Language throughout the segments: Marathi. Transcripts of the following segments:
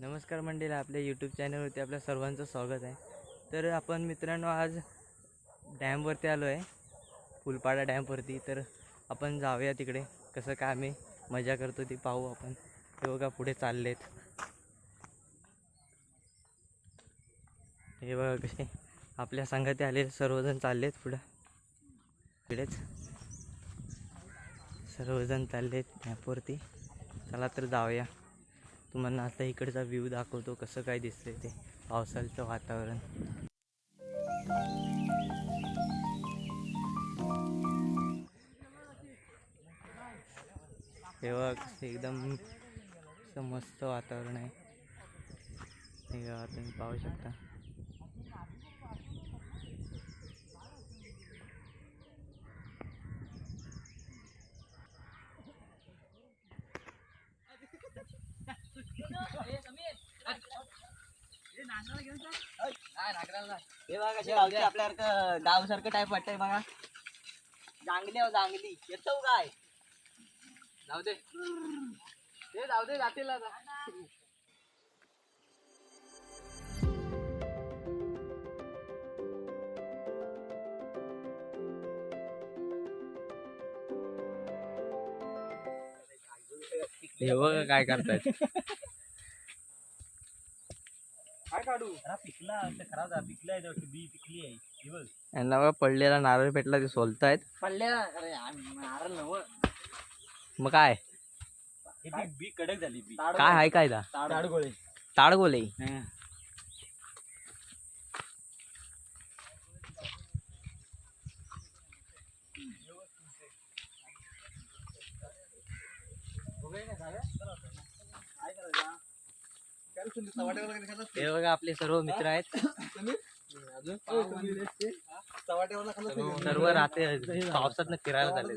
नमस्कार मंडळी आपल्या यूट्यूब चॅनलवरती आपल्या सर्वांचं स्वागत आहे. तर आपण मित्रांनो आज डॅमवरती आलो आहे फुलपाडा डॅमवरती तर आपण जाऊया तिकडे. कसं काय आम्ही मजा करतो ती पाहू आपण. हे बघा पुढे चाललेत. हे बघा कसे आपल्या संघात आलेले सर्वजण चाललेत पुढं. इकडेच. सर्वजण चाललेत डॅमवरती चला तर जाऊया. तुम्हाला आता इकडचा व्ह्यू दाखवतो कसं काय दिसतंय ते पावसाळ्याचं वातावरण. हे कसं एकदम मस्त वातावरण आहे. हे तुम्ही पाहू शकता. हे बघा कशी गावची आपल्यासारखं गावसारखं टाईप वाटतंय बघा जांगली अहो जांगली येतो काय जाऊ दे ते जाऊ दे जातील आता हे बघा काय करतायत. काय काढू पिकला खराब झाला पिकला आहे बी पिकली आहे. ही बघ. यांना बघा पडलेला नारळ भेटला ते सोलतायत. पडल्या अरे नारळ नव. मग काय? बी बी कडक झाली बी. काय आहे काय दा? ताडगोळे. ताडगोले हे बघा आपले सर्व मित्र आहेत. सर्व रात्री पावसात फिरायला चालले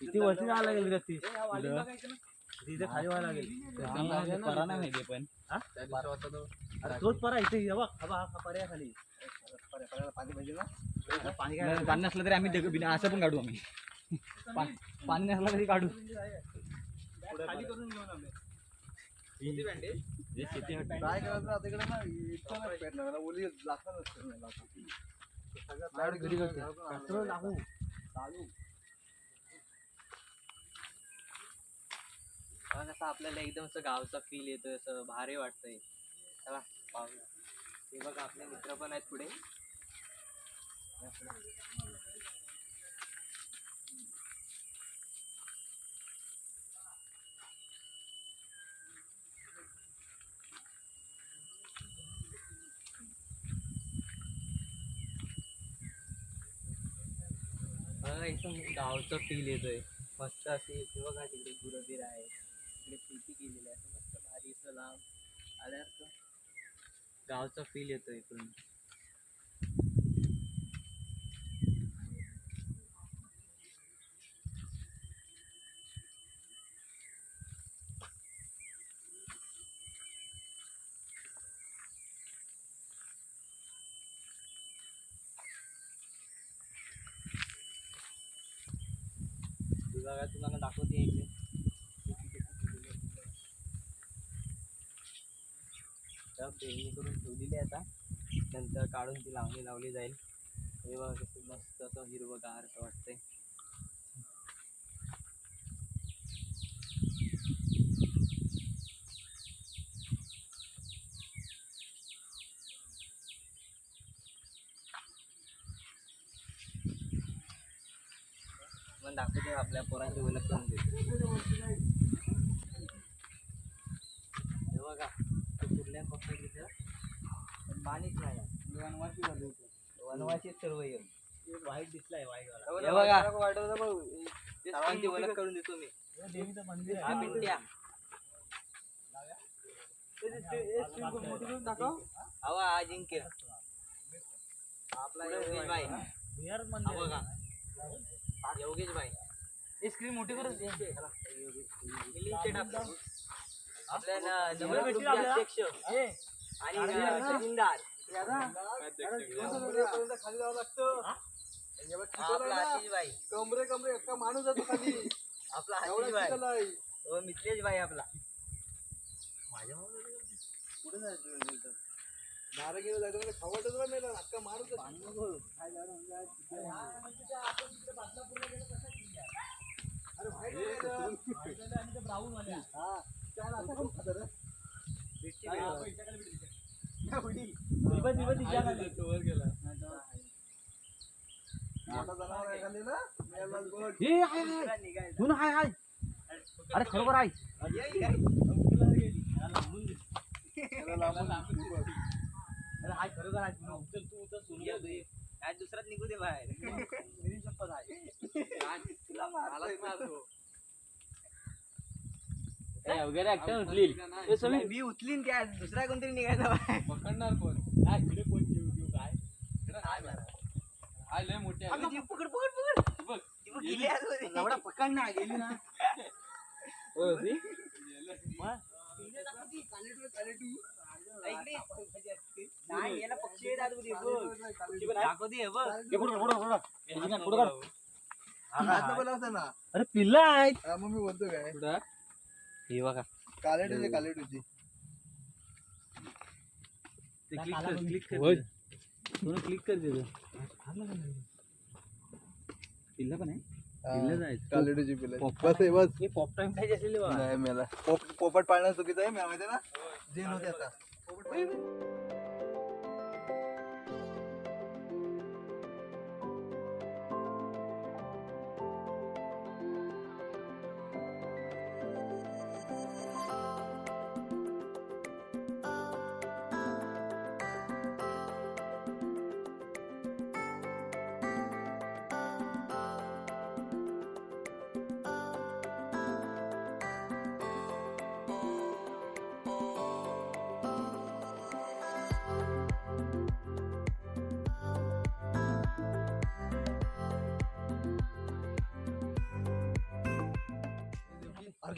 किती वर्ष जावं लागेल रे ती? तिथे खाली व्हायला लागेल. परा नाही माहिती पण. अरे तोच परा इथे हे बघ. हा बघ, हा पर्या खाली. पाणी काय पाणी नसलं तरी आम्ही असं पण काढू आम्ही. पाणी नसलं तरी काढू. खाली करून घेऊन आम्ही जे शेती हट- काय करायचं आता इकडे ना इतकं नाही त्याला ओली घरी करते. लागू चालू. आपल्याला एकदम असं गावचा फील येतोय असं भारी वाटतंय. चला पाहूया. हे बघा आपले मित्र पण आहेत पुढे. एकदम गावचं फील येतोय. मस्त असे बघा तिकडे गुरं आहे. इकडे शेती केलेली आहे. असं मस्त भारी असं लांब आल्यावर गावचा फील येतो इकडून बघा तुम्हाला दाखवते इकडे तर पेरणी करून ठेवलेली आहे आता नंतर काढून ती लावणी लावली जाईल हे बघा कसं मस्त असं हिरवंगार असं वाटतंय मग दाखवते आपल्या पोरांची ओळख करून देतो हे बघा ते कुठल्या पक्षात तिथं पण पाणीच नाही आहे. वनवासी झाले होते. वनवासीच सर्व येईल वाईट दिसलाय वाईट बघा. सर्वांची ओळख करून देतो मी. देवीचं मंदिर हा हवा आपला योगेश भाई. बघा. योगेश भाई. स्क्रीन मोठी करू आपल्या न- नवल ग्रुपचे अध्यक्ष आणि खाली जावं लागतं. हा, आपला आशिष भाई कमरे कमरे एका माणूस जातो खाली. आपला आशिष भाई. हो मिथलेश भाई आपला बारा किलो जायचं म्हणजे खवटच बा मेला अख्खा माणूस. अरे वाला. हा, त्याला असं कोण खातं रे? मोठा जनावर आहे खाली ना? मेला गोड. अरे खरोखर आहे त्याला लांबून बघ. आज दुसराच निघू दे बाहेर मी उचलीन त्या दुसरा कोणतरी निघायचा बाहेर. पकडणार कोण? हा लय मोठे आहे. आम्ही जीव पकड पकड पकड. बघ. ती बघ गेली आतमध्ये. पकड ना गेली ना. इकडे. नाही याला पक्षी आहेत आतमध्ये, बघ. दाखवते हे बघ. अरे पिल्ला आहे मग मी बोलतो काय? हे बघा. कालेटूची कालेटूची क्लिक क्लिक कर दे पिल्ला पण आहे. पिल्लं जायचं. कालेटूची पिल्ला बस आहे बस. हे पॉप टाइम खायचे असेल बघा नाही मेला. पोप पोपट पाळणं चुकीचं आहे मी माहिती ना? जे नव्हते आता.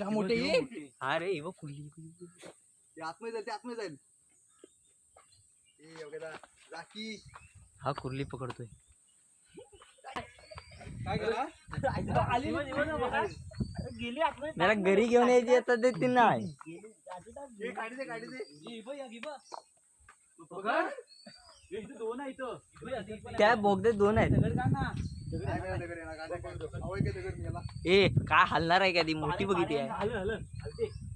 मोठे ये अरे कुर्ली ते आतमध्ये जाईल ते आतमध्ये जाईल. ए राखी हा कुर्ली पकडतोय. काय करा? मला घरी घेऊन यायची आता ते ती नाही. हे काढी दे काढी दे. त्या बोगद्यात दोन आहेत. ए काय हलणार आहे का ती मोठी बघितली आहे?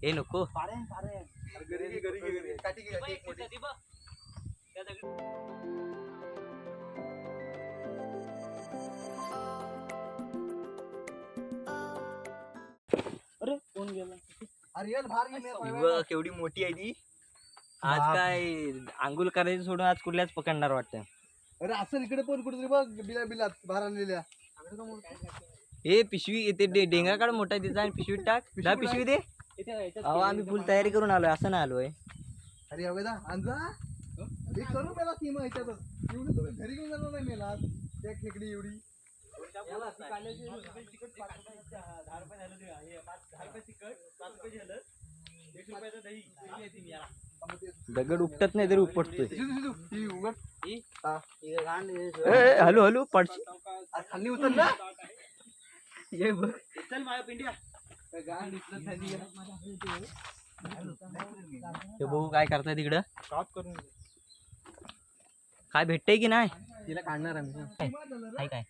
हे नको. अरे मेला. बघ, केवढी मोठी आहे ती. आज काय आंघोळ करायचं सोडून आज कुठल्याच पकडणार वाटतं. अरे असं इकडे पण कुठेतरी बघ बिला बिलात भार आणलेल्या. ए पिशवी ते डे- डेंगा काढ मोठा तिचा आणि पिशवीत टाक. जा पिशवी दे. अहो आम्ही फुल तयारी करून आलोय असं ना आलोय. अरे हवे दा अंजा हे करू मेला ती मग ह्याच्यातच एवढी तुम्ही घरी घेऊन जाणार नाही मेला. त्या खेकडी एवढी. दगड उपटत नाही तरी उपटतोय. ही. हा. हलू हलू पडशी. खाली उतर ना. ये बघ. हे बघू काय करताय तिकडं. काय भेटतंय की नाही? तिला काढणार आम्ही. काय काय?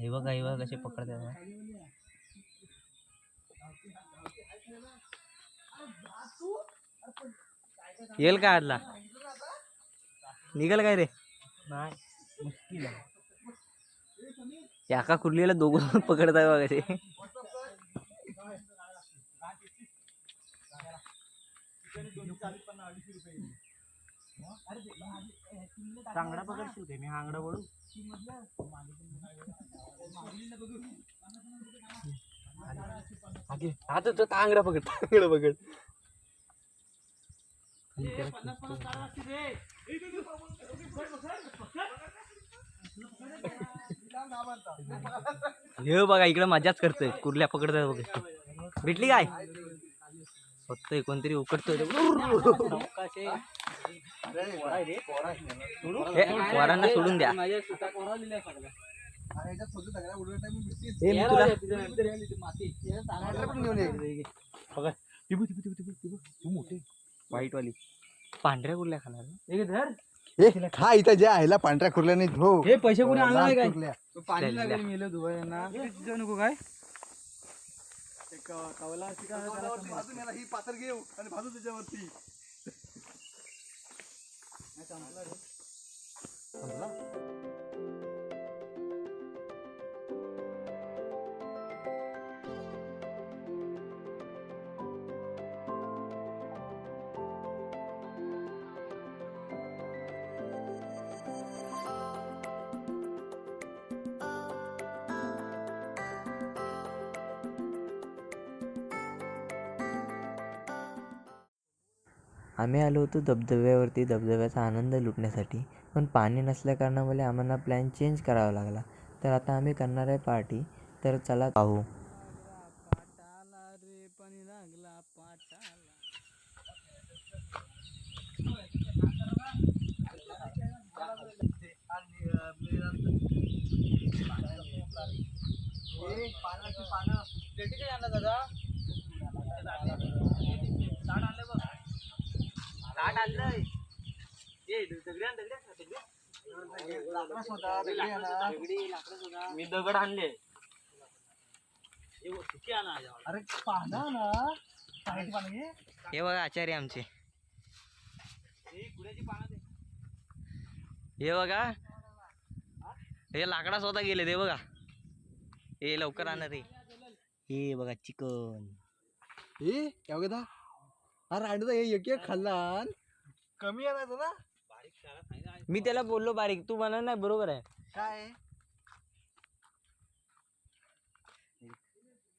हे बघा हे बघा कसे पकडतात. येईल का आडला निघाल काय रे? नाही एका कुर्लीला दोघं पकडताय कसे चांगला पकडशील ते मी हांगडा वळू आता तो तांगडा पकड तांगडा पकड. हे बघा इकडे मजाच करतोय. कुर्ल्या पकडतोय बघ. भेटली काय? फक्त कोणतरी उकडतोय. पोरांना सोडून द्या. हे. व्हाईट वाली पांढऱ्या कुर्ल्या खाणार खा इथं जे आहे पांढऱ्या खुरल्याने हो. हे पैसे कुठे आणला काय? कुर्ल्या. पाणी लागेल मेलं धुवायला नको काय? याला ही पातळ घेऊ आणि भाजू त्याच्यावरती. आम्ही आलो होतो धबधब्यावरती धबधब्याचा आनंद लुटण्यासाठी. पण पाणी नसल्याकारणामुळे आम्हाला प्लॅन चेंज करावा लागला. तर आता आम्ही करणार आहे पार्टी तर चला पाहू पानाची पानं दादा ताट आणलंय ए दगडी आण दगडी आण, दगडी आण. लाकडं स्वतः दगडी आणा. दगडी, लाकडं सुद्धा. मी दगड आणले हे बघ, किती आणा याच्यावर. अरे पानं ना. पाण्याची पानं घे हे बघा आचार्य आमचे. हे कुऱ्याची पानं दे. हे बघा. हे लाकडा स्वतः गेले ते बघा. हे लवकर आणणार रे हे बघा चिकन. ए काय बघा अरे अंडा हे एक एक खाल्ला कमी आणायचं ना. मी त्याला बोललो बारीक तू म्हणा नाही बरोबर आहे. काय?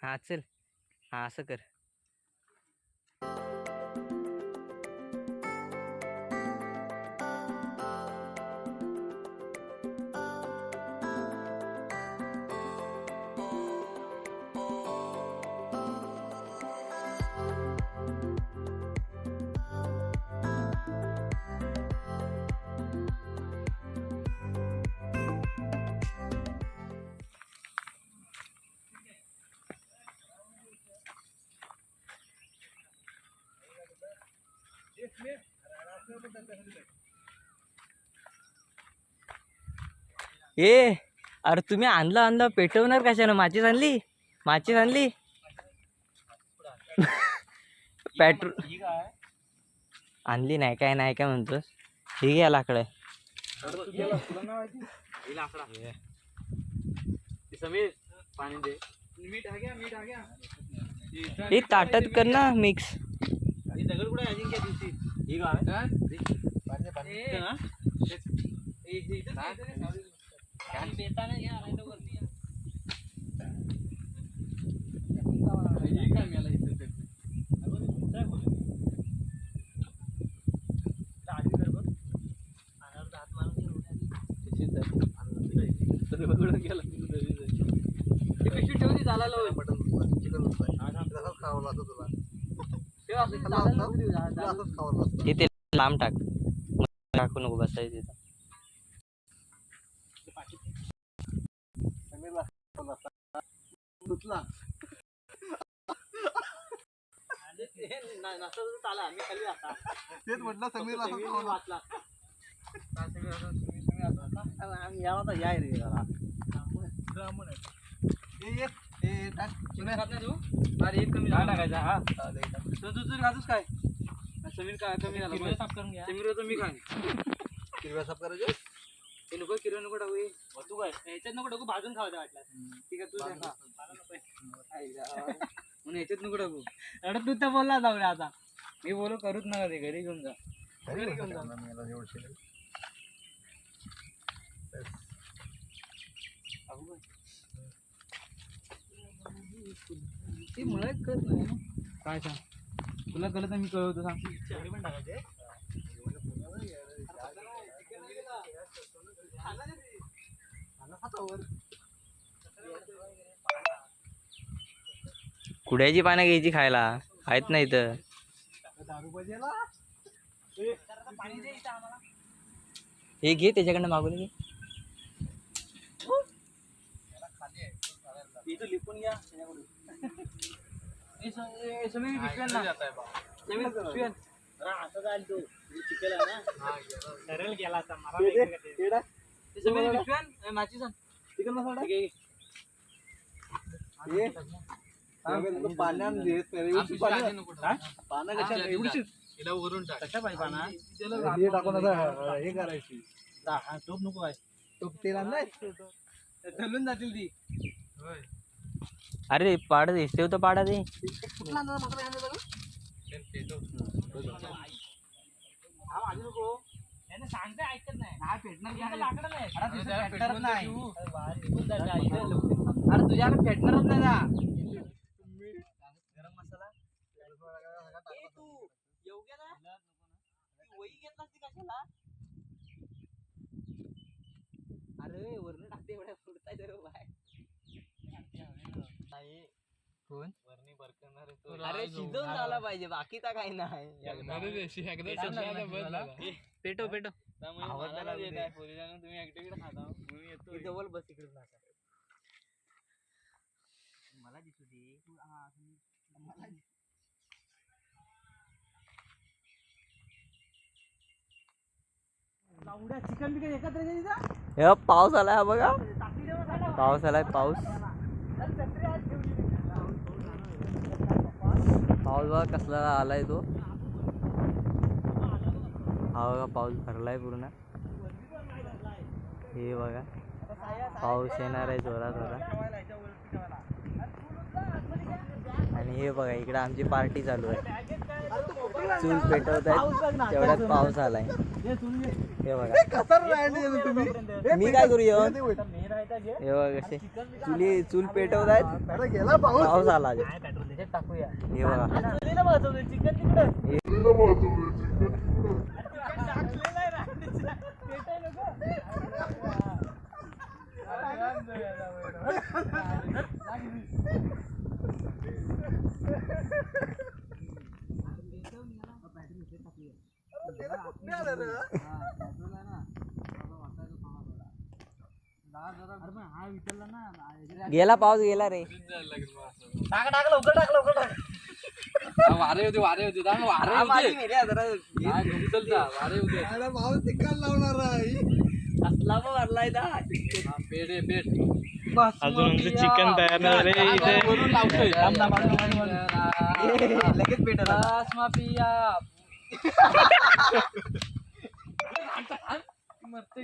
हा चल. हां असं कर. ए अरे तुम्ही आणलं आणलं. पेटवणार कशानं? माचीस आणली? माचीस आणली? पेट्रोल आणली नाही काय नाही काय म्हणतोस? ठीक आहे लाकडं. समीर पाणी दे मीठ हा मीठ हे ताटात कर ना मिक्स. ही दगड कुठे अजिंक्य ही काय इथं ना? इथंच आहे, इथंच आहे, सावलीत. आणि बेताने घ्या नाही तर वरती या. काय मिळालं इथं ते? काय बोलू? इथं आधी कर बघ. पाण्यावर हात मारून घे एवढ्या आधी. तशीच आहे. तर बघून गेला. पिशवी ठेव ती चालायला होय. चिकन खावं लागतं तुला ठेव असं चालायला नको देऊ, जा- तुला जा. असंच खावं लागतं. हे ते लांब टाक. टाकू नको बसायचं तिथं. तेच म्हटलं समीरला याय रे जरा खात नाही तू अरे एक कमी झाला टाकायचा हा तू खातोस काय समीर काय कमी झाला साफ करून घ्या समीर तो मी खाईन हिरव्या साफ करायचे नको किरव्या नको टाकू. तू काय नको टाकू भाजून खावं वाटलं ठीक आहे तू. म्हणून ह्याच्यात नको टाकू अरे तू तर बोलला जाऊ रे आता मी बोलू करूच नका ते घरी घेऊन जा घरी घेऊन जा मी याला एवढं अगं बाई. ते मला कळत नाही ना. काय सांग? तुला कळत मी कळवतो सांग. कुड्याची पानं घ्यायची खायला? आहेत नाही तर हे घे त्याच्याकडनं मागून घे. इथं लिपून घ्या ए, स- ए, समीर पिशव्यान ना. समीर पिशव्यान. ए, समीर पिशव्यान. ए, माचीस आण. चिकन मसाला घे, घे. हे. तुला पाण्यात घे, एवढीशी पानं पानं कशा एवढीशी कशा पाहिजे पाना? हे टाकून आता हे करायची. टोप नको काय तो तेल आणलाय? चलून जातील ती. अरे पाड दे ठेव तर पाडा दे. नको नाही पेटणार नाही अरे नाही तुझ्याकडे पेटणारच नाही ना. गरम मसाला अरे वरण टाकते एवढ्या फुडताय तर बाय. कोण? अरे शिजवून झाला पाहिजे बाकीचा काही नाही. पेटो पेटो. जवळ बस इकडे मला दिसू दे. तू हा, तुम्ही- मला दिसू. चिकन बिकन एकत्र हे पाऊस आलाय हा बघा. पाऊस आलाय पाऊस. पाऊस बघा कसला आलाय तो. हा बघा पाऊस भरलाय पूर्ण. हे बघा. पाऊस येणार आहे जोरात होता आणि हे बघा इकडे आमची पार्टी चालू आहे. चूल पेटवत आहेत. तेवढ्यात पाऊस आलाय. हे बघा. कसार राहिले तुम्ही मी काय करू येऊन. हे बघा कसे. चुली चूल पेटवत आहेत. पाऊस आला टाकूया हे बघा चिकन तिकडं कुठे आलं रे? हा विचारला ना गेला पाऊस गेला रे. टाक टाक लवकर टाक लवकर टाक. वारे होते वारे होते. वारे पाऊस चिकन लावणार आहे. असला पण भरलाय पेट पेट. अजून आमचं चिकन तयार नाही रे इथे. लगेच पेटला माफिया मरते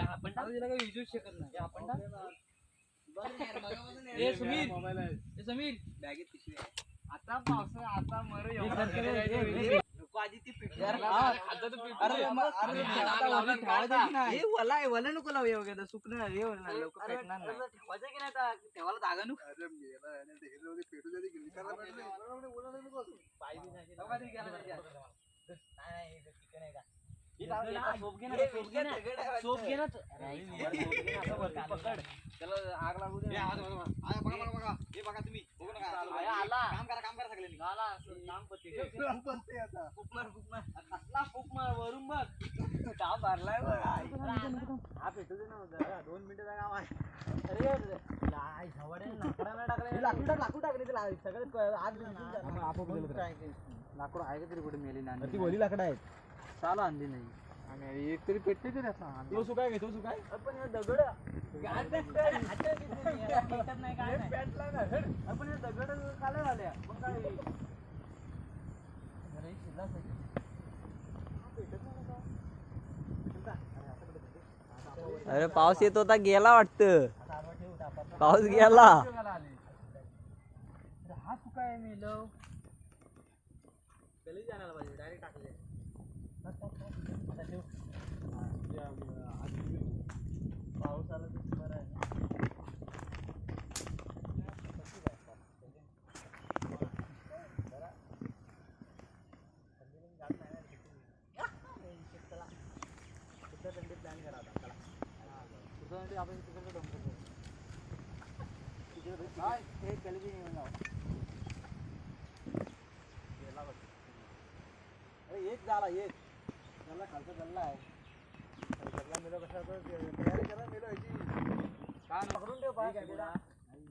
आपण टाकू. दिला काही विजूच शकत नाही. आपण टाक. ए समीर ए समीर बॅगेत पिशवी आहे. आता पावसा आता मर नको आधी ती वला आहे वला नको लावूया वगैरे. सुकणार हे नाही. ठेवायचं की नाही? ठेवायला जागा नको. आग लागू दे. आहे, बघा, बघा, बघा. हे बघा तुम्ही. बघू नका. आहे, आला. काम करा, काम करा सगळ्यांनी. आला, असं लांब पत्ती. पण ते आता. फुक मार, फुक मार. कसला फुक मार, वरून बघ. का मारलाय बघ. हा पेटू दे ना. दोन मिनिटं काम आहे अरे लाकूड टाक, लाकूड टाक, नाही तर ला- सगळं क- आग निघून जाणार. लाकूड आहे का तरी कुठे मेली नाही ती ओली लाकडं आहेत चालू आणली नाही आणि एक तरी पेटते तरी आता तो सुकाय घेतो सुकाय पण हे दगड हातात घेतलं नाही, याला पेटत नाही, काय नाही. आपण हे दगड काला झाल्या मग काय जरा हे शिजला असेल. हा, पेटत नाही ना का? अरे, पेटेल? पाऊस येत होता गेला वाटतं. पाऊस गेला मिलो चली जाना भाई डायरेक्ट आके पाऊस आला तर बरं आहे प्लॅन करा आता चला आपण तिकडे डोंगर तिकडे हे गलबी घेऊन जाऊ एक झाला एक त्याला खालचा गल्ला आहे. अरे गल्ला मेलो कसा तर ते- तयारी करा मेलो याची काय पकडून ठेव. पाय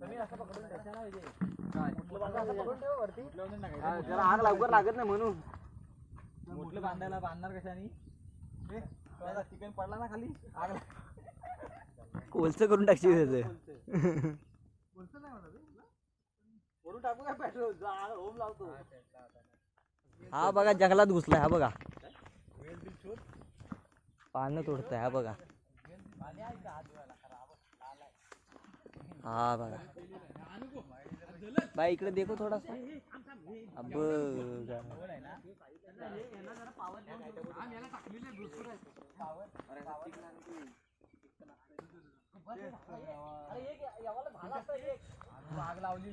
कमी असं पकडून त्याला आग लवकर लागत नाही म्हणून. मोठलं बांधायला बांधणार कशाने? चिकन पडला ना खाली? आग कोलचं करून टाकशील त्याचं. नाही म्हणत टाकू काय पेट्रोल? होम लावतो हा बघा जंगलात घुसलाय हा बघा. पानं तोडत हा बघा. हा बघा. बाई इकडे देखो थोडासा. बघा.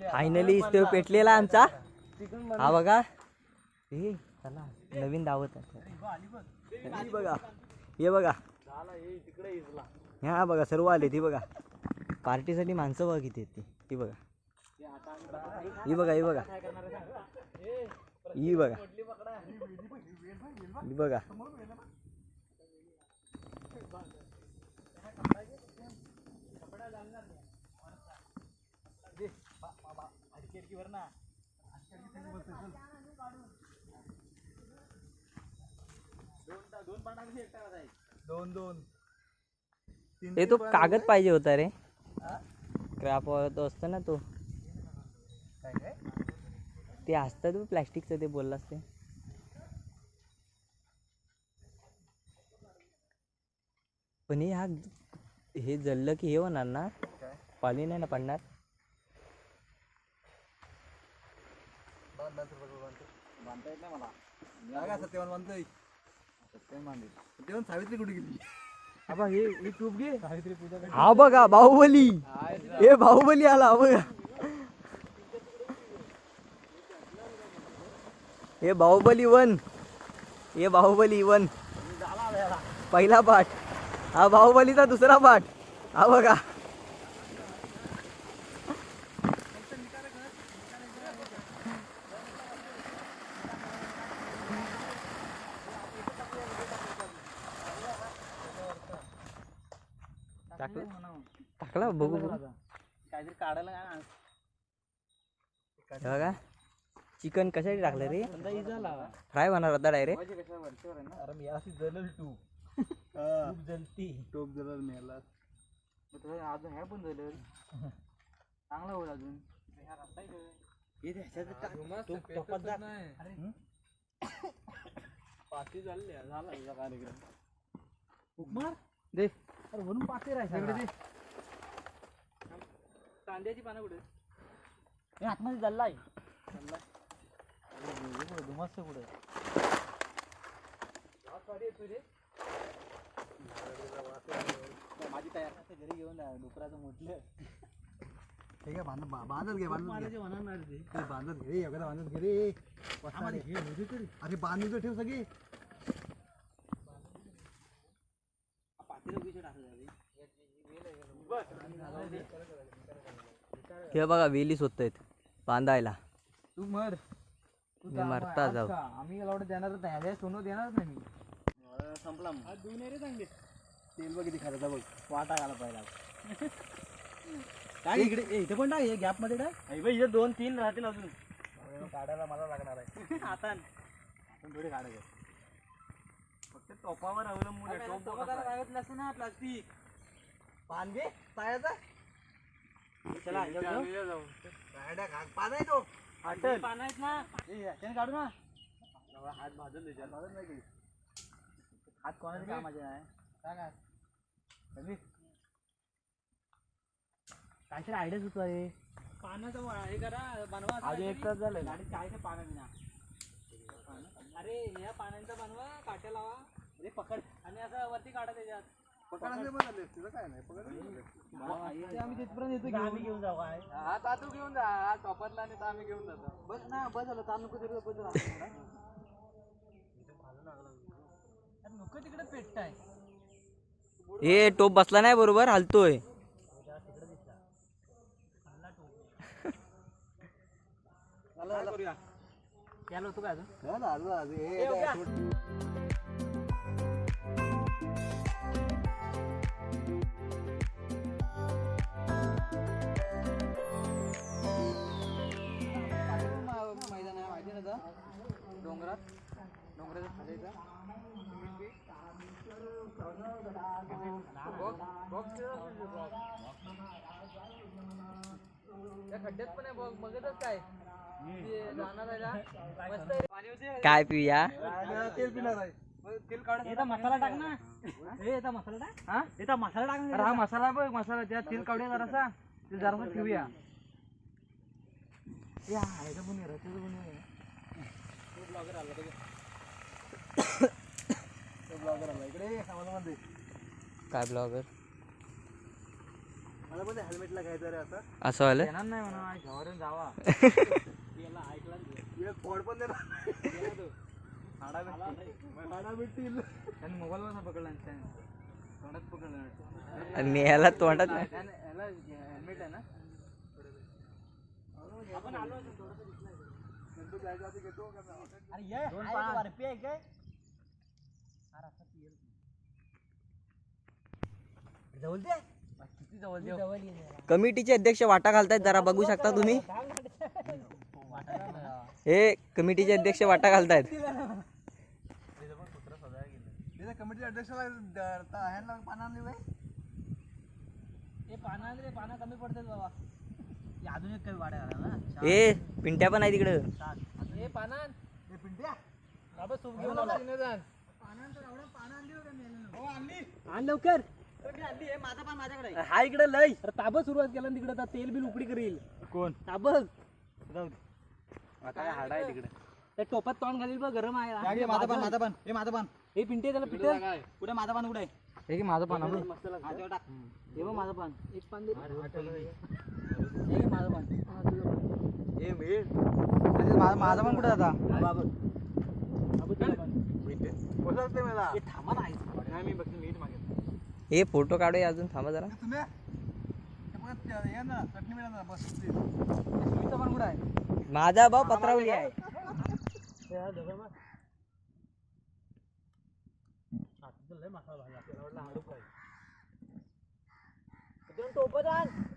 फायनली तो पेटलेला आमचा. हा बघा. हे चला नवीन दावत आहे. बघा हे बघा. ह्या बघा सर्व आले ती बघा. पार्टीसाठी माणसं बघा किती ती. ती बघा. ही बघा ही बघा. ही बघा. ही बघा. दोन दोन हे तो कागद पाहिजे होता रे. क्रॅप तो असतो ना तो. काय काय? ते असतं प्लॅस्टिकचं ते बोललास ते. पण हे हा हे जळलं की हे होणार ना? पाणी नाही ना पडणार? बांध बांध बांध बांध बांधता येत नाही मला. सत्यवान बांधतोय. सावित्री कुठे गेली? अबा हे ही ट्यूब घे. सावित्री पूजा हा बघा बाहुबली. हे बाहुबली आला हा बघा. हे बाहुबली वन. हे बाहुबली वन. पहिला पाठ. हा बाहुबलीचा दुसरा पाठ. हा बघा. टाकलं? टाकला बघू बघू. काहीतरी काढायला काय ना हे बघा. चिकन कशासाठी टाकलं रे? फ्राय होणार होता डायरेक्ट. कशा वरच्यावर आहे? ना अरे मी अशी जलल तू. खूप जलती टोप जलल मेला अजून ह्या पण झालं चांगला होईल अजून. हे पाठी झाली झाला. कार्यक्रम उपमार दे. अरे म्हणून पाते राहायचं दे. कांद्याची पानं कुठे? हे आतमध्ये जल्लाय. मस्त कुठे माझी तयार घरी घेऊन डुकराचं म्हटलं आहे बांध बा- बांधत घे बांधत घे. ते. बांधत घे बांधत घे रे. अरे बांधून तर ठेव सगळे. हे बघा वेली शोधत आहेत बांधायला. तू मर तू मी जा, मरता आज जाऊ. का? आम्ही एवढं देणारच नाही. अरे सोनं देणारच नाही मी. संपला मग. देऊन रे चांगले तेल बघ किती खरं बघ. वाटा घाला पाहिजे काय इकडे? ए, इथे पण टाक? गॅपमध्ये टाक. इथे दोन तीन राहतील अजून. काढायला मला लागणार आहे. आता आपण थोडी काढायचं फक्त टोपावर अवलंबून आहे टोप लागत ना प्लास्टिक. पान घे पायाचा. चला पान आहे तो. हॉटेल पान आहेत ना? ए, याच्याने काढू ना. हात भाजून नाही. हात कामाचे आहे. सांगा काहीतरी आयडिया सुचवा रे. पानाचं हे करा बनवा आज एक तास झालं. गाडीत काय पानं ना अरे या पानांचा बनवा काट्या लावा. म्हणजे पकड. आणि असं वरती काढा त्याच्यात. आम्ही तिथपर्यंत येतो घेऊन. घेऊन जाऊ काय हा तातू घेऊन जा. हा टॉपरला आणि आम्ही घेऊन जातो. बस ना बस झालं. ताम नको तिकडे बस नको तिकडे पेटताय. हे टोप बसला नाही बरोबर? हलतोय. करूया? त्याला होतो का अजून? मैदान आहे माहिती ना? डोंगरात डोंगराच्या खाली का त्या खड्ड्यात पण आहे बघ बघतच काय. ते जाणार आहे ना. मस्त. पाणी होते काय पिऊया? तेल पिणार आहे. तेल काढ येता मसाला टाक ना. येता मसाला टाक. हा? येता मसाला टाक ना. हा मसाला बघ मसाला. त्यात तेल काढूया जरासा ते जरासा ठेवूया या ह्याचं पण रस्त्याचं. ब्लॉगर आला इकडे. काय ब्लॉगर मला पण हेल्मेटला घ्यायचं रे आता. असं वालं? येणार नाही म्हणा घरावरून जावा. याला ऐकला पण हाडा भेटतील हाडा भेटतील मोबाईलवर पकडला त्याने तोंडात आणि याला तोंडात याला हेल्मेट आहे ना आहे काय जवळ दे किती जवळ जवळ कमिटीचे अध्यक्ष वाटा घालतायत जरा बघू शकता तुम्ही. हे कमिटीचे अध्यक्ष वाटा घालतायत. कमिटीच्या अध्यक्षाला ह्यांना पानं आणली बाई? हे पाना रे पाना कमी पडतात बाबा. हे अजून एक काही वाड्या घाला ना. ए पिंट्या पण आहे तिकडं. हे पाना. हे पिंट्या? बाबा सूप घेऊन आला आण लवकर. हा इकडे लय. अरे ताबं सुरुवात केला तिकडे आता तेल बिल उकडी करील. कोण? ताबं. जाऊ आता हाडा आहे तिकडे. त्या टोपात तोंड घालील बघ गरम आहे. हे माझा पान माझा पान हे माझा पान हे पिंटे त्याला पिंटे कुठे माझा पान कुठे हे की माझं पान हा, तेव्हा टाक. हे बघ माझं पान एक पान दे हे घे माझं पान हे अरे माझा माझा पान कुठे आता? मला. थांबा नाही मी बघ मीठ मागेल हे फोटो काढूया अजून थांबा जरा. तुम्ही? हे बघा, ते- हे ना चटणी मिळालं ना बस ते. सुईचा पान कुठं आहे माझा भाऊ पत्रावली आहे मसाला भाजी आपल्याला वाटलं